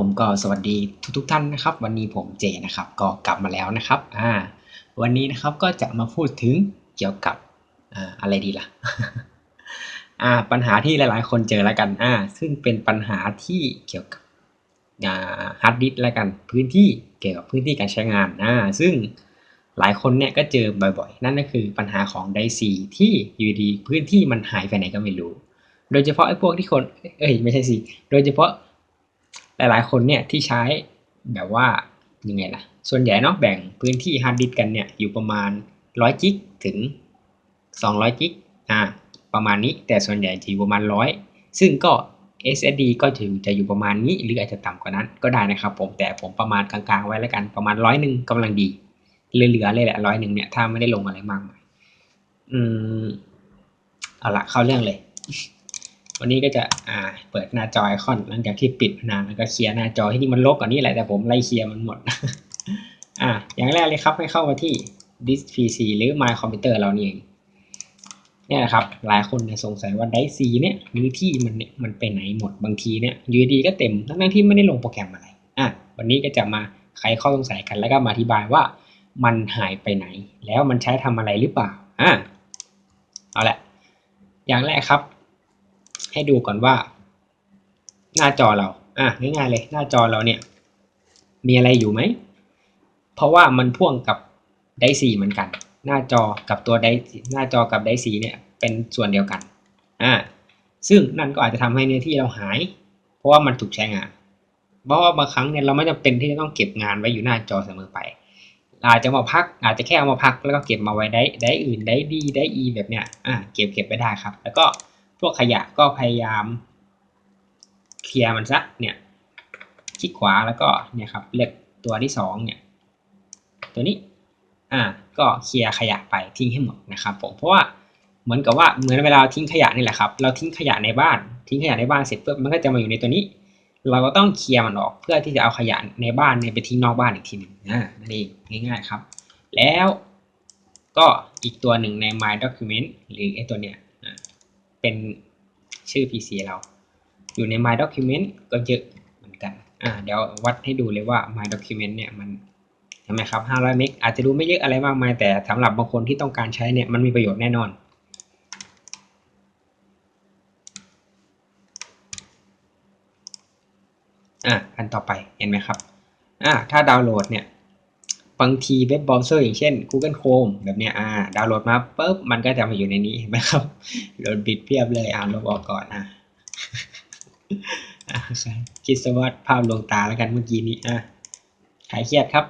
ผมก็สวัสดีทุกๆท่านนะครับ วันนี้ผมเจนะครับ ก็กลับมาแล้วนะครับอ่าวันนี้นะครับก็จะมาพูดถึงเกี่ยวกับอ่าอะไรดีล่ะอ่าปัญหาที่หลายๆ คนเจอแล้วกันอ่าซึ่งเป็นปัญหาที่เกี่ยวกับอ่าฮาร์ดดิสก์แล้วกัน พื้นที่เกี่ยวกับพื้นที่การใช้งานอ่าซึ่งหลายคนเนี่ยก็เจอบ่อยๆ นั่นก็คือปัญหาของไดซีที่อยู่ดีพื้นที่มันหายไปไหนก็ไม่รู้ โดยเฉพาะไอ้พวกที่คนเอ้ยไม่ใช่สิโดยเฉพาะ หลายๆ คนเนี่ยที่ใช้แบบว่ายังไงล่ะ ส่วนใหญ่เนาะแบ่งพื้นที่ฮาร์ดดิสก์กันเนี่ยอยู่ประมาณ 100กิกถึง 200กิกอ่าประมาณนี้แต่ส่วนใหญ่จะอยู่ประมาณ 100 ซึ่งก็ SSD ก็ถึงจะอยู่ประมาณนี้ หรืออาจจะต่ำกว่านั้นก็ได้นะครับผมแต่ผมประมาณกลางๆ ไว้แล้วกันประมาณร้อยหนึ่งกำลังดีเหลือๆเลยแหละร้อยหนึ่งเนี่ยถ้าไม่ได้ลงอะไรมากมายอืมเอาละเข้าเรื่องเลย วันนี้ก็จะอ่าเปิดหน้าจอไอคอนหลังจากที่ปิดนานแล้วก็เคลียร์หน้าจอที่นี่มันลกกว่านี้แหละแต่ผมไล่เคลียร์มันหมดอ่าอย่างแรกเลยครับให้เข้ามาที่ disk PC หรือ my computer เรานี่เองเนี่ยนะครับหลายคนเนี่ยสงสัยว่าไดซีเนี่ยพื้นที่มันเนี่ยมันไปไหนหมดบางทีเนี่ยยูดีก็เต็มทั้งๆที่ไม่ได้ลงโปรแกรมอะไรอะวันนี้ก็จะมาไขข้อสงสัยกันแล้วก็มาอธิบายว่ามันหายไปไหน แล้วมันใช้ทำอะไรหรือเปล่าอะเอาละอย่างแรกครับ ให้ดูก่อนว่า หน้าจอเราอะง่ายๆเลย หน้าจอเราเนี่ย มีอะไรอยู่ไหม เพราะว่ามันพ่วงกับไดซีเหมือนกัน หน้าจอกับตัวไดหน้าจอกับไดซีเนี่ยเป็นส่วนเดียวกันอ่าซึ่งนั่นก็อาจจะทำให้เนื้อที่เราหาย เพราะว่ามันถูกใช้งาน เพราะว่าบางครั้งเนี่ยเราไม่จำเป็นที่จะต้องเก็บงานไว้อยู่หน้าจอเสมอไป อาจจะมาพักอาจจะแค่เอามาพักแล้วก็เก็บมาไว้ได้ได้อื่นได้ดีได้อีแบบเนี้ยอ่าเก็บเก็บไปได้ครับ แล้วก็ พวกขยะก็พยายามเคลียร์มันซะเนี่ยคลิกขวาแล้วก็เนี่ยครับเลือกตัวที่สองเนี่ยตัวนี้อ่าก็เคลียร์ขยะไปทิ้งให้หมดนะครับผมเพราะว่าเหมือนกับว่าเหมือนเวลาทิ้งขยะนี่แหละครับเราทิ้งขยะในบ้าน ทิ้งขยะในบ้านเสร็จปุ๊บมันก็จะมาอยู่ในตัวนี้ เราก็ต้องเคลียร์มันออกเพื่อที่จะเอาขยะในบ้านเนี่ยไปทิ้งนอกบ้านอีกทีหนึ่งอ่านั่นเองง่ายๆครับ แล้วก็อีกตัวหนึ่งใน my document หรือไอตัวเนี้ย เป็นชื่อ PC เรา อยู่ใน my document ก็เยอะเหมือนกัน อ่า เดี๋ยววัดให้ดูเลยว่า my document เนี่ยมันใช่ไหมครับ 500 เมก อาจจะดูไม่เยอะอะไรมากมาย แต่สำหรับบางคนที่ต้องการใช้เนี่ย มันมีประโยชน์แน่นอน อะอันต่อไป เห็นไหมครับ อ่าถ้าดาวน์โหลดเนี่ย บางทีเว็บเบราว์เซอร์อย่างเช่น Google Chrome แบบเนี้ยอ่าดาวน์โหลดมาปุ๊บมันก็จะมาอยู่ในนี้เห็นไหมครับโหลดบิดเพียบเลยอ่านลบออกก่อนอะคิดซะว่าภาพลวงตาแล้วกันเมื่อกี้นี้อะหายเครียดครับ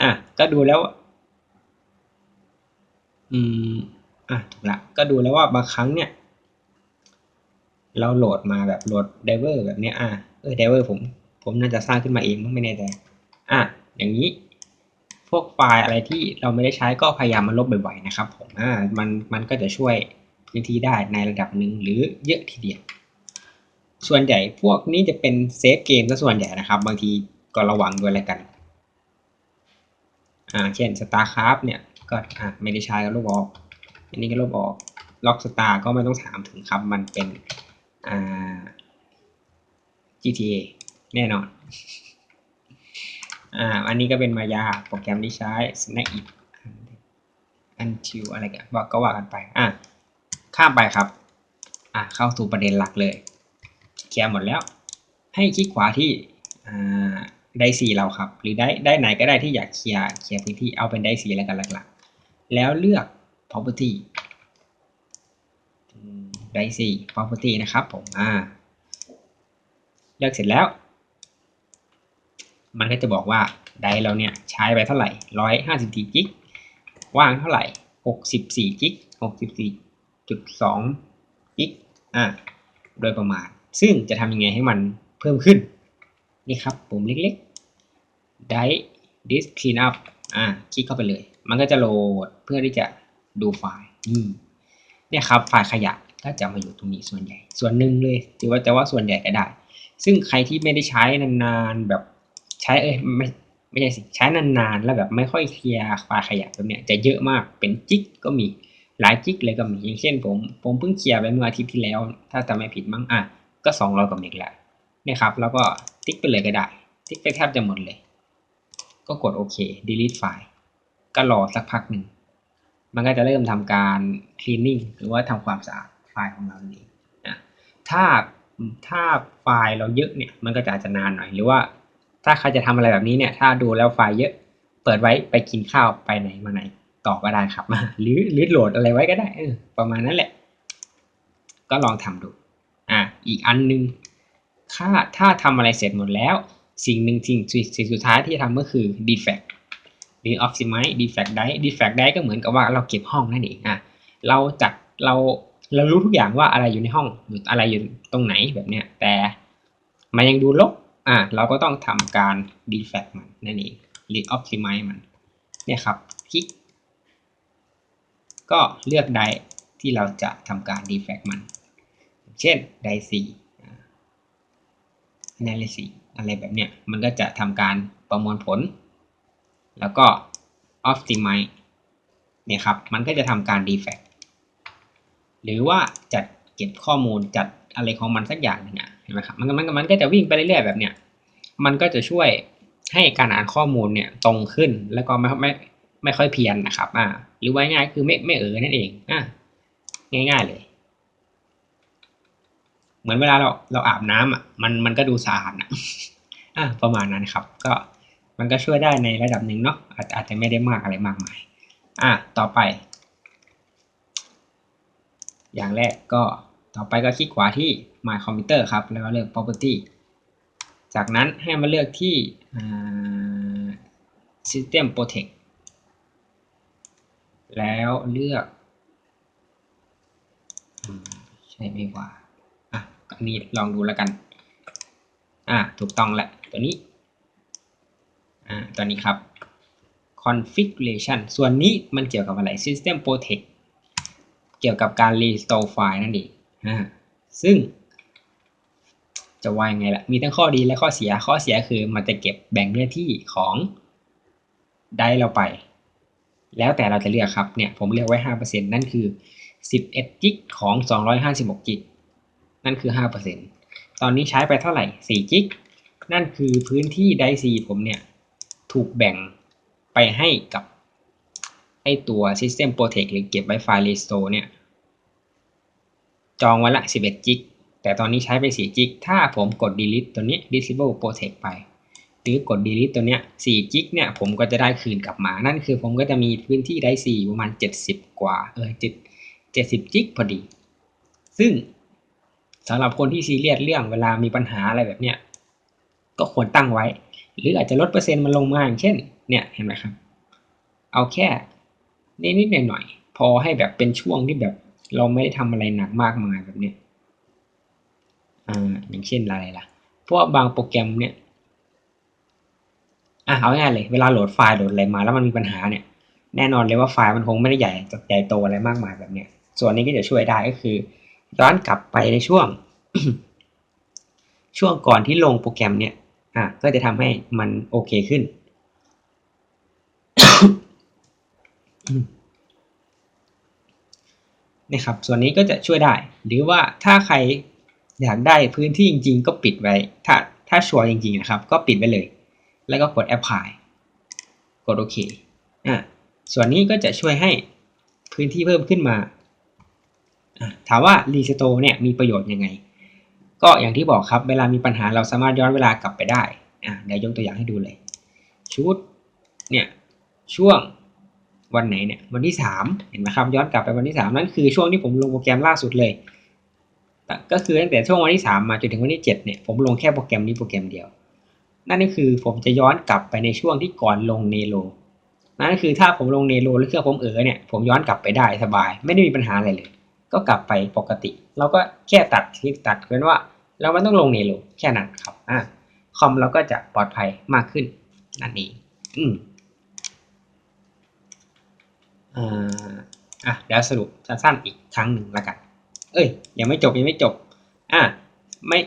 อะก็ดูแล้ว อืมอะถูกละก็ดูแล้วว่าบางครั้งเนี่ย เราโหลดมาแบบโหลดไดเวอร์แบบเนี้ยอะเออไดเวอร์ผม ผมน่าจะสร้างขึ้นมาเองไม่แน่ใจอะอย่างนี้ พวกไฟล์อะไรที่เราไม่ได้ใช้ก็พยายามมาลบบ่อยๆนะครับผมอ่ามันมันก็จะช่วยพื้นที่ได้ในระดับหนึ่งหรือเยอะทีเดียว ส่วนใหญ่พวกนี้จะเป็นเซฟเกมซะส่วนใหญ่นะครับ บางทีก็ระวังด้วยแล้วกันอ่าเช่น StarCraft เนี่ยก็อ่าไม่ได้ใช้ก็ลบออกอันนี้ก็ลบออกล็อกสตาร์ก็ไม่ต้องถามถึงครับ มันเป็นอ่า GTA แน่นอน อ่า อันนี้ก็เป็นมายาโปรแกรมที่ใช้ Snack It Until อะไรกันว่าก็ว่ากันไปอะข้ามไปครับ อะเข้าสู่ประเด็นหลักเลยเคลียร์หมดแล้ว ให้คลิกขวาที่อ่าได้สีเราครับ หรือได้ได้ไหนก็ได้ที่อยากเคลียร์เคลียร์พื้นที่เอาเป็นได้สีแล้วกันหลักๆ แล้วเลือก property ได้สี property นะครับผมอ่าเลือกเสร็จแล้ว มันก็จะบอกว่าไดเราเนี่ยใช้ไปเท่าไหร่ร้อยห้าสิบสี่กิก ว่างเท่าไหร่หกสิบสี่กิกหกสิบสี่จุดสองกิก อ่าโดยประมาณ ซึ่งจะทำยังไงให้มันเพิ่มขึ้น นี่ครับปุ่มเล็กๆ ได้ disk cleanup อ่าคลิกเข้าไปเลย มันก็จะโหลดเพื่อที่จะดูไฟล์ นี่เนี่ยครับ ไฟล์ขยะก็จะมาอยู่ตรงนี้ส่วนใหญ่ ส่วนหนึ่งเลยถือว่าแต่ว่าส่วนใหญ่ก็ได้ ซึ่งใครที่ไม่ได้ใช้นานๆแบบ ใช้เอ้ยไม่ไม่ใช่สิใช้นานๆแล้วแบบไม่ค่อยเคลียร์ไฟล์ขยะแบบเนี้ยจะเยอะมากเป็นจิกก็มีหลายจิกเลยก็มีอย่างเช่นผมผมเพิ่งเคลียร์ไปเมื่ออาทิตย์ที่แล้ว ถ้าจำไม่ผิดมั้งอะก็200กว่าเมกแล้วนี่ครับแล้วก็ติ๊กไปเลยก็ได้ ติ๊กไปแทบจะหมดเลย ก็กดโอเค delete ไฟล์ก็รอสักพักหนึ่ง มันก็จะเริ่มทำการ cleaning หรือว่าทำความสะอาดไฟล์ของเราเองนะถ้าถ้าไฟล์เราเยอะเนี่ย มันก็จะอาจจะนานหน่อย หรือว่า ถ้าใครจะทำอะไรแบบนี้เนี่ย ถ้าดูแล้วไฟล์เยอะ เปิดไว้ไปกินข้าวไปไหนมาไหนต่อก็ได้ครับ หรือหรือโหลดอะไรไว้ก็ได้อประมาณนั้นแหละ ก็ลองทำดูอะอีกอันนึงถ้าถ้าทำอะไรเสร็จหมดแล้ว สิ่งหนึ่งสิ่งสิ่งสุดท้ายที่จะทำก็คือ defect หรือ optimize defect die defect die ก็เหมือนกับว่าเราเก็บห้องนั่นเองอะเราจัดเราเรารู้ทุกอย่างว่าอะไรอยู่ในห้องออะไรอยู่ตรงไหนแบบเนี้ยแต่มันยังดูลก อะเราก็ต้องทำการ defect มันนั่นเองหรือ optimize มันเนี่ยครับคลิก ก็เลือกไดที่เราจะทำการ defect มัน เช่นไดสีในเลสีอะไรแบบเนี้ยมันก็จะทำการประมวลผล แล้วก็ optimize เนี่ยครับมันก็จะทำการ defect หรือว่าจัดเก็บข้อมูลจัดอะไรของมันสักอย่างหนึงอะ เห็นไหมครับมันมันมันก็จะวิ่งไปเรื่อยๆแบบเนี้ยมันก็จะช่วยให้การอ่านข้อมูลเนี่ยตรงขึ้นแล้วก็ไม่ไม่ไม่ค่อยเพี้ยนนะครับอ่าหรือว่าง่ายคือไม่ไม่เออนั่นเองอ่าง่าย ๆเลย เหมือนเวลาเราเราอาบน้ำอะมันมันก็ดูสะอาดนะอ่าประมาณนั้นครับ ก็มันก็ช่วยได้ในระดับหนึ่งเนาะอาจอาจจะไม่ได้มากอะไรมากมายอ่าต่อไป อย่างแรกก็ ต่อไปก็คลิกขวาที่ My Computer ครับ แล้วก็เลือก Property จากนั้นให้มาเลือกที่ System Protect แล้วเลือกใช่ไม่ว่าอะอันนี้ลองดูแล้วกัน อะถูกต้องแหละตัวนี้อ่าตัวนี้ครับ configuration ส่วนนี้มันเกี่ยวกับอะไร system protect เกี่ยวกับการ restore ไฟล์นั่นเอง อ่าซึ่ง จะว่ายังไงล่ะ มีทั้งข้อดีและข้อเสีย ข้อเสียคือมันจะเก็บแบ่งเนื้อที่ของได้เราไป แล้วแต่เราจะเลือกครับ เนี่ยผมเลือกไว้ 5%นั่นคือ 11กิกของ 256กิกนั่นคือ 5%ตอนนี้ใช้ไปเท่าไหร่4กิก นั่นคือพื้นที่ไดซีผมเนี่ย ถูกแบ่งไปให้กับไอตัว System Protect หรือเก็บไว้ไฟล์ Restore เนี่ย จองไว้ละ 11 จิก แต่ตอนนี้ใช้ไป 4 จิก ถ้าผมกด delete ตัวนี้ disable protect ไป หรือกด delete ตัวเนี้ย 4 จิกเนี่ย ผมก็จะได้คืนกลับมา นั่นคือผมก็จะมีพื้นที่ได้ 4 ประมาณ 70 กว่า เออ7 70 จิกพอดี ซึ่งสำหรับคนที่ซีเรียสเรื่องเวลามีปัญหาอะไรแบบเนี้ย ก็ควรตั้งไว้ หรืออาจจะลดเปอร์เซ็นต์มันลงมาอย่างเช่น เนี่ย เห็นไหมครับ เอาแค่นิดๆหน่อยๆ พอให้แบบเป็นช่วงที่แบบ เราไม่ได้ทำอะไรหนักมากมายแบบนี้อ่าอย่างเช่นอะไรล่ะ พว่าบางโปรแกรมเนี่ยอะเอาง่ายเลยเวลาโหลดไฟล์โหลดอะไรมาแล้วมันมีปัญหาเนี่ย แน่นอนเลยว่าไฟล์มันคงไม่ได้ใหญ่ใหญ่โตอะไรมากมายแบบเนี้ยส่วนนี้ก็จะช่วยได้ก็คือย้อนกลับไปในช่วง ช่วงก่อนที่ลงโปรแกรมเนี่ยอะก็จะทำให้มันโอเคขึ้น นี่ครับ ส่วนนี้ก็จะช่วยได้ หรือว่าถ้าใครอยากได้พื้นที่จริง ๆ ก็ปิดไว้ ถ้าถ้าชัวร์จริง ๆ นะครับ ก็ปิดไว้เลย แล้วก็กด apply กดโอเคอะส่วนนี้ก็จะช่วยให้พื้นที่เพิ่มขึ้นมา ถามว่า restore เนี่ยมีประโยชน์ยังไง ก็อย่างที่บอกครับ เวลามีปัญหาเราสามารถย้อนเวลากลับไปได้อะเดี๋ยวยกตัวอย่างให้ดูเลย ชุดเนี่ยช่วง วันไหนเนี่ยวันที่สามเห็นไหมครับย้อนกลับไปวันที่สามนั่นคือช่วงที่ผมลงโปรแกรมล่าสุดเลย ก็คือตั้งแต่ช่วงวันที่สามมาจนถึงวันที่เจ็ดเนี่ยผมลงแค่โปรแกรมนี้โปรแกรมเดียว นั่นก็คือผมจะย้อนกลับไปในช่วงที่ก่อนลงเนโรนั่นก็คือถ้าผมลงเนโรแล้วเครื่องผมเออเนี่ยผมย้อนกลับไปได้สบาย ไม่ได้มีปัญหาอะไรเลย ก็กลับไปปกติ เราก็แค่ตัดคลิปตัดเว้นว่าเราไม่ต้องลงเนโรแค่นั้นครับอ่าคอมเราก็จะปลอดภัยมากขึ้นนั่นเองอืม อ่าอะเดี๋ยวสรุปสั้นๆอีกครั้งหนึ่งละกัน เอ้ยยังไม่จบยังไม่จบ อะไม่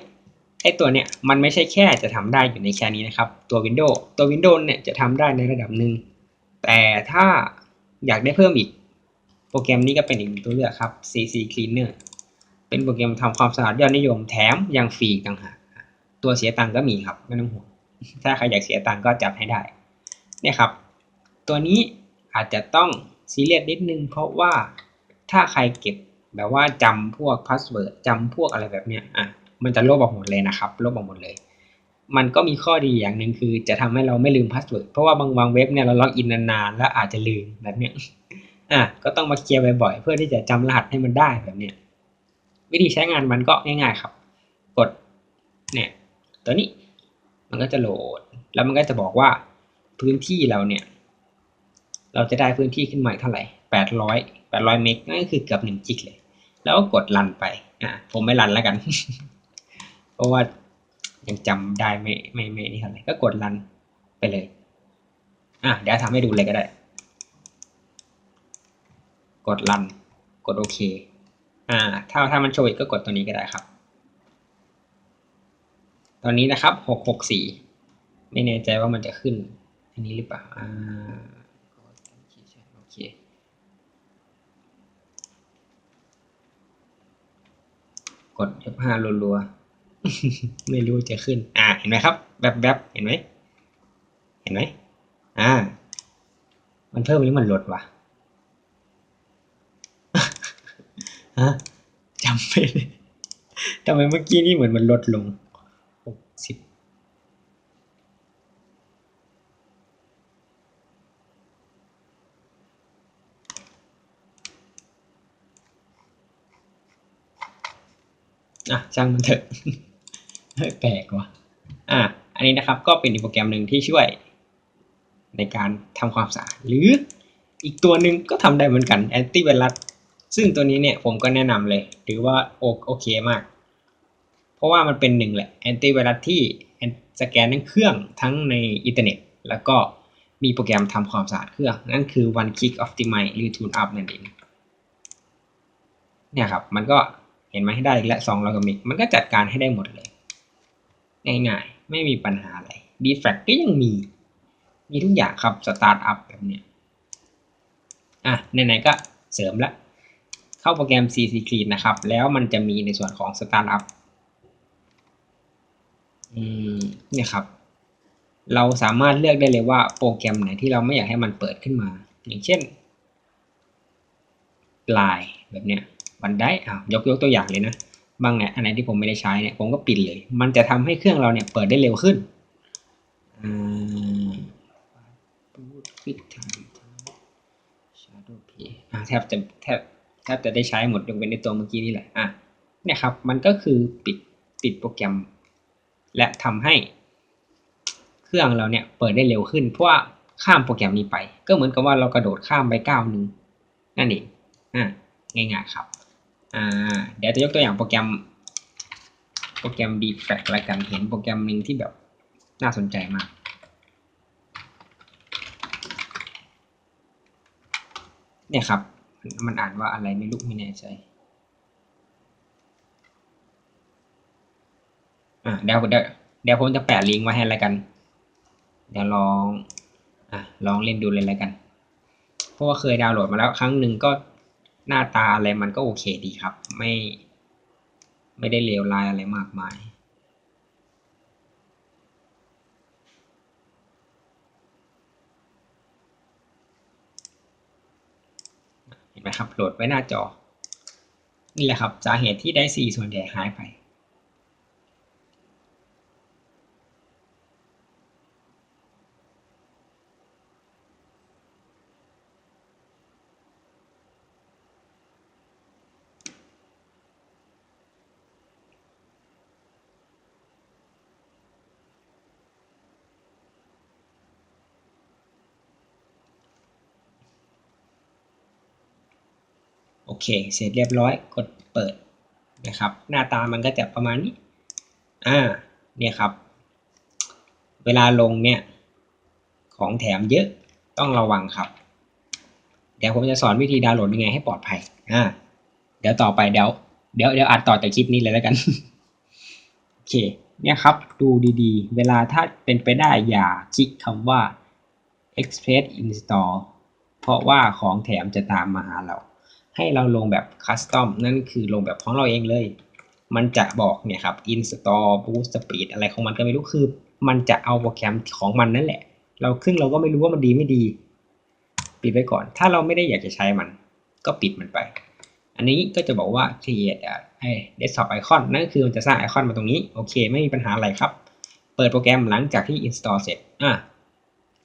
ไอตัวเนี้ยมันไม่ใช่แค่จะทำได้อยู่ในแค่นี้นะครับ ตัว Windows ตัว Windows เนี่ยจะทำได้ในระดับหนึ่งแต่ถ้าอยากได้เพิ่มอีก โปรแกรมนี้ก็เป็นอีกตัวเลือกครับ CC Cleaner เป็นโปรแกรมทำความสะอาดยอดนิยมแถมยังฟรีต่างหากตัวเสียตังก็มีครับไม่ต้องห่วงถ้าใครอยากเสียตังก็จับให้ได้เนี่ยครับ ตัวนี้อาจจะต้อง ซีเรียสนิดนึง เพราะว่าถ้าใครเก็บแบบว่าจำพวกพาสเวิร์ดจำพวกอะไรแบบเนี้ยอะมันจะลบออกหมดเลยนะครับ ลบออกหมดเลย มันก็มีข้อดีอย่างหนึ่งคือจะทำให้เราไม่ลืมพาสเวิร์ดเพราะว่าบางบางเว็บเนี่ยเราล็อกอินนานๆแล้วอาจจะลืมแบบเนี้ยอะก็ต้องมาเคลียร์บ่อยๆเพื่อที่จะจำรหัสให้มันได้แบบเนี้ยวิธีใช้งานมันก็ง่ายๆครับ กดเนี่ยตัวนี้มันก็จะโหลด แล้วมันก็จะบอกว่าพื้นที่เราเนี่ย เราจะได้พื้นที่ขึ้นมาเท่าไหร่แปดร้อยแปดร้อยเมกนั่นก็คือเกือบหนึ่งจิกเลย แล้วก็กดรันไป อะผมไม่รันแล้วกัน เพราะว่ายังจำได้ไม่ไม่ไม่นี่เท่าไหร่ ก็กดรันไปเลย อะ เดี๋ยวทำให้ดูเลยก็ได้ กดรัน กดโอเค อ่า ถ้าถ้ามันโชว์อีกก็กดตัวนี้ก็ได้ครับ ตอนนี้นะครับหกหกสี่ไม่แน่ใจว่ามันจะขึ้น อันนี้หรือเปล่า อ่า โอเค กด F5 รัวๆ ไม่รู้จะขึ้น อ่า เห็นไหมครับแบบแบบเห็นไหม เห็นไหม อ่า มันเพิ่มหรือมันลดวะฮะจำไม่ได้ทำไมเมื่อกี้นี่เหมือนมันลดลงหกสิบ อะช่างมันเถอะแปลกว่ะอะอันนี้นะครับก็เป็นอีกโปรแกรมหนึ่งที่ช่วย ในการทำความสะอาดหรืออีกตัวหนึ่งก็ทำได้เหมือนกันแอนตี้ไวรัสซึ่งตัวนี้เนี่ยผมก็แนะนำเลยถือว่าโอโอเคมาก เพราะว่ามันเป็นหนึ่งแหละแอนตี้ไวรัสที่สแกนทั้งเครื่องทั้งในอินเทอร์เน็ต แล้วก็มีโปรแกรมทำความสะอาดเครื่อง นั่นคือ one click optimize หรือ tune up นั่นเองเนี่ยครับ มันก็ เห็นไหมให้ได้และ2 logarithmic มันก็จัดการให้ได้หมดเลย ง่ายๆ ไม่มีปัญหาอะไร defect ก็ยังมี มีทุกอย่างครับ start up แบบเนี้ยอะไหนๆก็เสริมละ เข้าโปรแกรม CC Clean นะครับ แล้วมันจะมีในส่วนของ Startup อืมเนี่ยครับ เราสามารถเลือกได้เลยว่าโปรแกรมไหนที่เราไม่อยากให้มันเปิดขึ้นมา อย่างเช่น Line แบบเนี้ย วันได้อ่ายกยกตัวอย่างเลยนะบางเนี่ยอันไหนที่ผมไม่ได้ใช้เนี่ยผมก็ปิดเลย มันจะทำให้เครื่องเราเนี่ยเปิดได้เร็วขึ้นอ่า Quick Time Shadow Play อ่าแทบจะแทบแทบจะได้ใช้หมดยกเว้นในตัวเมื่อกี้นี่แหละอะเนี่ยครับมันก็คือปิดปิดโปรแกรม และทำให้ เครื่องเราเนี่ยเปิดได้เร็วขึ้น เพราะว่าข้ามโปรแกรมนี้ไป ก็เหมือนกับว่าเรากระโดดข้ามไปก้าวหนึ่งนั่นเองอ่าง่ายๆครับ อ่า เดี๋ยวจะยกตัวอย่างโปรแกรม โปรแกรม defect ละกันเห็นโปรแกรมหนึ่งที่แบบน่าสนใจมาก เนี่ยครับ มันอ่านว่าอะไรไม่รู้ไม่แน่ใจอะเดี๋ยวเดี๋ยวเดี๋ยวผมจะแปะลิงก์ไว้ให้ล้วกัน เดี๋ยวลองอะลองเล่นดูเลยล้วกัน เพราะว่าเคยดาวน์โหลดมาแล้วครั้งหนึ่งก็ หน้าตาอะไรมันก็โอเคดีครับ ไม่ ไม่ได้เลวร้ายอะไรมากมาย เห็นไหมครับ โหลดไว้หน้าจอ นี่แหละครับสาเหตุที่ได้ C ส่วนใหญ่หายไป เค เสร็จเรียบร้อยกดเปิดนะครับ หน้าตามันก็จะประมาณนี้ อ่า เนี่ยครับ เวลาลงเนี่ย ของแถมเยอะต้องระวังครับ เดี๋ยวผมจะสอนวิธีดาวน์โหลดยังไงให้ปลอดภัย อ่า เดี๋ยวต่อไปเดี๋ยวเดี๋ยวเดี๋ยวอัดต่อจากคลิปนี้เลยแล้วกัน โอเค เนี่ยครับ ดูดีๆ เวลาถ้าเป็นไปได้อย่าคลิกคำว่า express install เพราะว่าของแถมจะตามมาหาเรา ให้เราลงแบบคัสตอมนั่นคือลงแบบของเราเองเลย มันจะบอกเนี่ยครับ install boost speed อะไรของมันก็ไม่รู้คือ มันจะเอาโปรแกรมของมันนั่นแหละ เราครึ่งเราก็ไม่รู้ว่ามันดีไม่ดี ปิดไว้ก่อน ถ้าเราไม่ได้อยากจะใช้มัน ก็ปิดมันไป อันนี้ก็จะบอกว่า create ไอ้ desktop icon นั่นคือมันจะสร้างไอคอนมาตรงนี้โอเค ไม่มีปัญหาอะไรครับ เปิดโปรแกรมหลังจากที่ install เสร็จอะ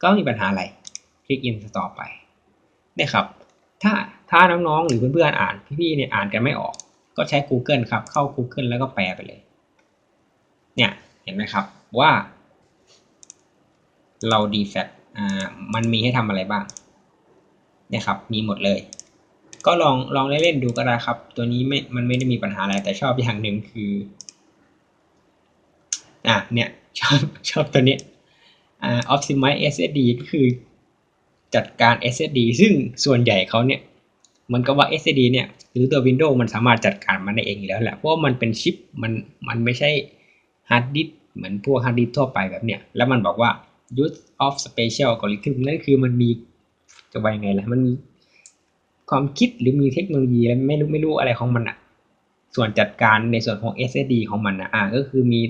ก็มีปัญหาอะไร คลิก install ไปนี่ครับ ถ้า ถ้าน้องๆ หรือเพื่อนๆอ่านพี่ๆเนี่ยอ่านกันไม่ออก ก็ใช้ Google ครับ เข้า Google แล้วก็แปลไปเลย เนี่ย เห็นไหมครับว่า เรา defect อ่ามันมีให้ทำอะไรบ้างเนี่ยครับ มีหมดเลย ก็ลองลองเล่นๆดูก็ได้ครับ ตัวนี้ไม่มันไม่ได้มีปัญหาอะไรแต่ชอบอย่างหนึ่งคืออะเนี่ยชอบชอบตัวนี้อ่า optimize SSD ก็คือจัดการ SSD ซึ่งส่วนใหญ่เขาเนี่ย มันก็ว่า SSD เนี่ยหรือตัว Windows มันสามารถจัดการมันได้เองอยู่แล้วแหละเพราะว่ามันเป็นชิปมันมันไม่ใช่ฮาร์ดดิสเหมือนพวกฮาร์ดดิสทั่วไปแบบเนี้ยแล้วมันบอกว่า use of special algorithm นั่นคือมันมีจะว่ายังไงล่ะมันมีความคิดหรือมีเทคโนโลยีอะไรไม่รู้ไม่รู้อะไรของมันอะส่วนจัดการในส่วนของ SSD ของมันนะอ่าก็คือมี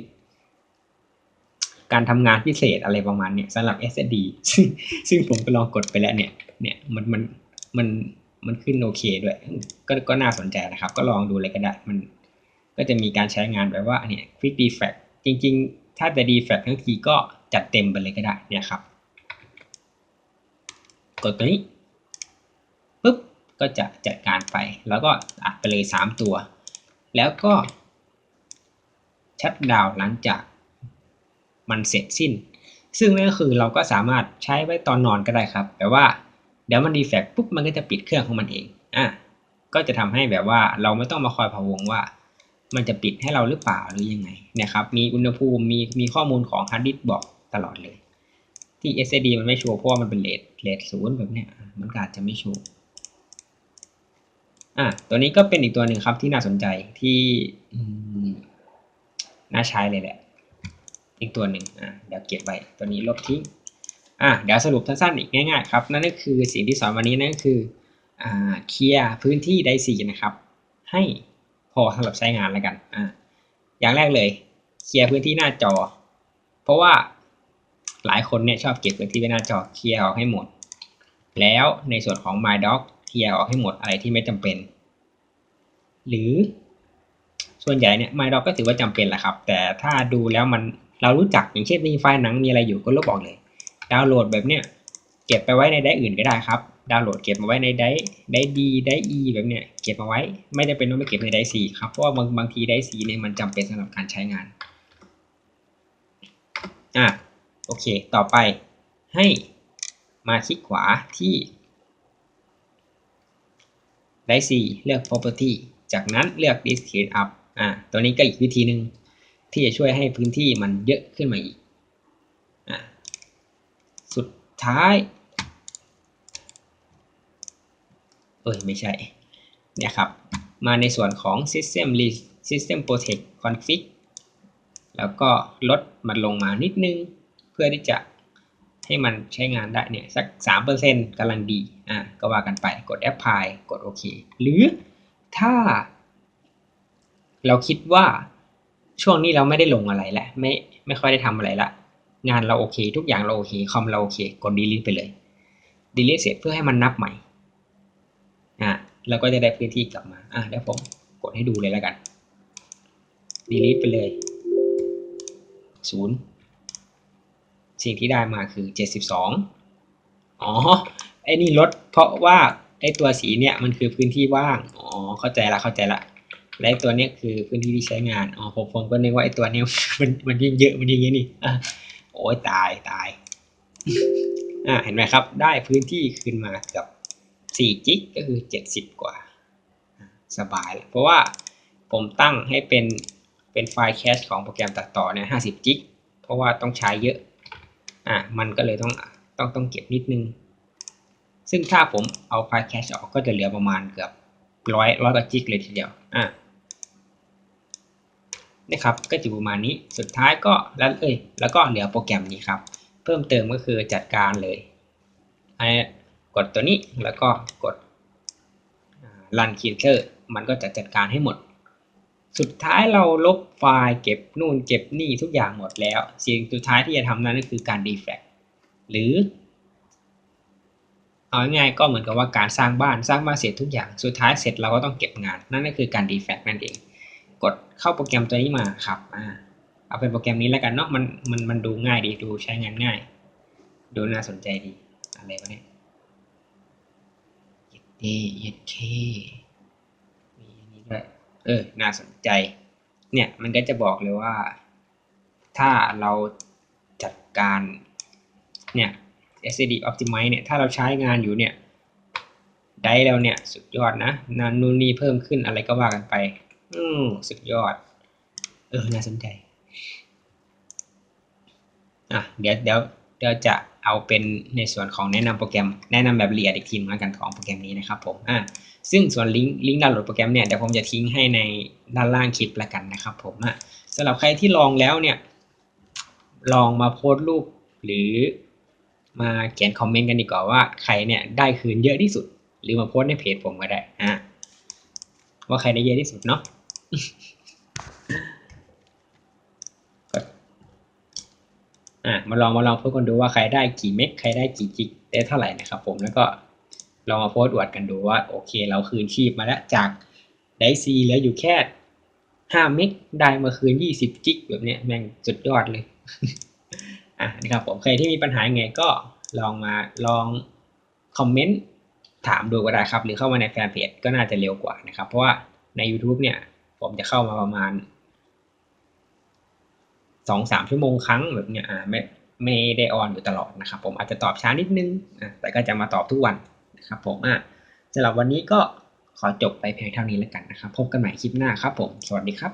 การทำงานพิเศษอะไรประมาณเนี้ยสำหรับ SSD ซึ่งซึ่งผมก็ลองกดไปแล้วเนี่ยเนี่ยมันมันมัน มันขึ้นโอเคด้วย ก็ก็น่าสนใจนะครับ ก็ลองดูเลยก็ได้ มันก็จะมีการใช้งานแบบว่าเนี่ย quick defect จริง ๆ ถ้าจะ defect ทั้งทีก็จัดเต็มไปเลยก็ได้เนี่ยครับ กดตัวนี้ปุ๊บก็จะจัดการไป แล้วก็อัดไปเลย 3 ตัว แล้วก็ ชัดดาวหลังจากมันเสร็จสิ้น ซึ่งนั่นก็คือเราก็สามารถใช้ไว้ตอนนอนก็ได้ครับ แต่ว่า เดี๋ยวมันดีแฟกปุ๊บมันก็จะปิดเครื่องของมันเองอะก็จะทำให้แบบว่าเราไม่ต้องมาคอยพะวงว่า มันจะปิดให้เราหรือเปล่าหรือยังไงนะครับมีอุณหภูมิมีมีข้อมูลของฮาร์ดดิสก์บอกตลอดเลย ที่ SSD มันไม่ชัวร์เพราะว่ามันเป็นเลทเลทศูนย์แบบเนี้ยมันก็อาจจะไม่ชัวร์อะตัวนี้ก็เป็นอีกตัวหนึ่งครับที่น่าสนใจที่น่าใช้เลยแหละ อีกตัวหนึ่งอะเดี๋ยวเก็บไว้ตัวนี้ลบทิ้ง อะเดี๋ยวสรุปสั้นๆอีกง่ายๆครับนั่นก็คือสิ่งที่สอนวันนี้นั่นก็คืออ่าเคลียร์พื้นที่ไดสีนะครับ ให้พอสำหรับใช้งานแล้วกันอะอย่างแรกเลยเคลียร์พื้นที่หน้าจอ เพราะว่าหลายคนเนี่ยชอบเก็บพื้นที่ไว้หน้าจอเคลียร์ออกให้หมด แล้วในส่วนของ My Doc เคลียร์ออกให้หมดอะไรที่ไม่จำเป็น หรือส่วนใหญ่เนี่ย My Doc ก็ถือว่าจำเป็นแหละครับ แต่ถ้าดูแล้วมันเรารู้จักอย่างเช่นมีไฟล์หนังมีอะไรอยู่ก็ลบออกเลย ดาวน์โหลดแบบเนี้ยเก็บไปไว้ในไดร์อื่นก็ได้ครับ ดาวน์โหลดเก็บมาไว้ในไดร์ไดร์ดีไดร์อีแบบเนี้ยเก็บมาไว้ไม่ได้เป็นต้องไปเก็บในไดร์ซีครับเพราะว่าบางบางทีไดร์ซีเนี่ยมันจำเป็นสำหรับการใช้งานอะโอเค ต่อไปให้มาคลิกขวาที่ไดร์ซีเลือก property จากนั้นเลือก discrete up อะตัวนี้ก็อีกวิธีหนึ่งที่จะช่วยให้พื้นที่มันเยอะขึ้นมาอีก อะสุด ท้าย เอ้ย ไม่ใช่เนี่ยครับ มาในส่วนของ system list system protect config แล้วก็ลดมันลงมานิดนึง เพื่อที่จะให้มันใช้งานได้เนี่ยสัก 3%กำลังดี อะก็ว่ากันไปกด apply กดโอเค หรือถ้า เราคิดว่าช่วงนี้เราไม่ได้ลงอะไรแล้วไม่ไม่ค่อยได้ทำอะไรละ งานเราโอเค ทุกอย่างเราโอเคคอมเราโอเคกด delete ไปเลย delete เสร็จเพื่อให้มันนับใหม่อะเราก็จะได้พื้นที่กลับมาอะเดี๋ยวผมกดให้ดูเลยแล้วกัน delete ไปเลยศูนย์สิ่งที่ได้มาคือ 72 อ๋อ ไอ้นี่ลดเพราะว่าไอ้ตัวสีเนี่ยมันคือพื้นที่ว่าง อ๋อ เข้าใจละเข้าใจละ และตัวเนี้ยคือพื้นที่ที่ใช้งาน อ๋อผมผมก็นึกว่าไอ้ตัวเนี้ยมันมันยิ่งเยอะมันยิ่งเยอะนี่อะ โอ้ยตายตายอ่าเห็นไหมครับ ได้พื้นที่ขึ้นมาเกือบ4จิกก็คือ 70 กว่า สบายเลยเพราะว่าผมตั้งให้เป็นเป็นไฟล์แคชของโปรแกรมตัดต่อเนี่ย50จิก เพราะว่าต้องใช้เยอะอ่ามันก็เลยต้องต้องต้องเก็บนิดนึง ซึ่งถ้าผมเอาไฟล์แคชออกก็จะเหลือประมาณเกือบร้อยร้อยกว่าจิกเลยทีเดียวอ่า นี่ครับ ก็จะประมาณนี้สุดท้ายก็แล้วเอ้ยแล้วก็เหลือโปรแกรมนี้ครับ เพิ่มเติมก็คือจัดการเลยกดตัวนี้แล้วก็กด run clear มันก็จะจัดการให้หมด สุดท้ายเราลบไฟล์เก็บนู่นเก็บนี่ทุกอย่างหมดแล้ว สิ่งสุดท้ายที่จะทำนั้นก็คือการ defect หรือ เอาง่ายๆก็เหมือนกับว่าการสร้างบ้านสร้างบ้านเสร็จทุกอย่าง สุดท้ายเสร็จเราก็ต้องเก็บงาน นั่นก็คือการ defect นั่นเอง กดเข้าโปรแกรมตัวนี้มาครับอ่าเอาเป็นโปรแกรมนี้แล้วกันเนาะมันมันมันดูง่ายดีดูใช้งานง่าย ดูน่าสนใจดีอะไรวะเนี่ยเย็ดเดเย็ดเคมีอันนี้ด้วยเออน่าสนใจ เนี่ยมันก็จะบอกเลยว่า ถ้าเราจัดการเนี่ย SAD Optimize เนี่ยถ้าเราใช้งานอยู่เนี่ยได้แล้วเนี่ย สุดยอดนะนันนูนนี่เพิ่มขึ้นอะไรก็ว่ากันไป อืมสุดยอด เออ น่าสนใจ อะ เดี๋ยวเดี๋ยวเดี๋ยวจะเอาเป็นในส่วนของแนะนำโปรแกรม แนะนำแบบละเอียดอีกทีนึงแล้วกันของโปรแกรมนี้นะครับผม อะ ซึ่งส่วนลิงก์ลิงก์ดาวน์โหลดโปรแกรมเนี่ยเดี๋ยวผมจะทิ้งให้ในด้านล่างคลิปละกันนะครับผม อะสำหรับใครที่ลองแล้วเนี่ย ลองมาโพสต์รูปหรือมาเขียนคอมเมนต์กันดีกว่าว่าใครเนี่ยได้คืนเยอะที่สุด หรือมาโพสต์ในเพจผมก็ได้อะว่าใครได้เยอะที่สุดเนาะ อะมาลองมาลองโพสกันดูว่าใครได้กี่เมกใครได้กี่จิกได้เท่าไหร่นะครับผมแล้วก็ลองมาโพสอวดกันดูว่าโอเค เราคืนชีพมาแล้วจากได้ซีเหลืออยู่แค่ห้าเมกได้มาคืนยี่สิบจิกแบบเนี้ยแม่งสุดยอดเลยอะนะครับผมใครที่มีปัญหาไงก็ลองมาลองคอมเมนต์ถามดูก็ได้ครับ หรือเข้ามาในแฟนเพจก็น่าจะเร็วกว่านะครับ เพราะว่าใน YouTube เนี่ย ผมจะเข้ามาประมาณสองสามชั่วโมงครั้งแบบเนี้ยอ่าไม่ไม่ได้ออนอยู่ตลอดนะครับ ผมอาจจะตอบช้านิดนึงอะแต่ก็จะมาตอบทุกวันนะครับ ผมอะสำหรับวันนี้ก็ขอจบไปเพียงเท่านี้แล้วกันนะครับ พบกันใหม่คลิปหน้าครับผม สวัสดีครับ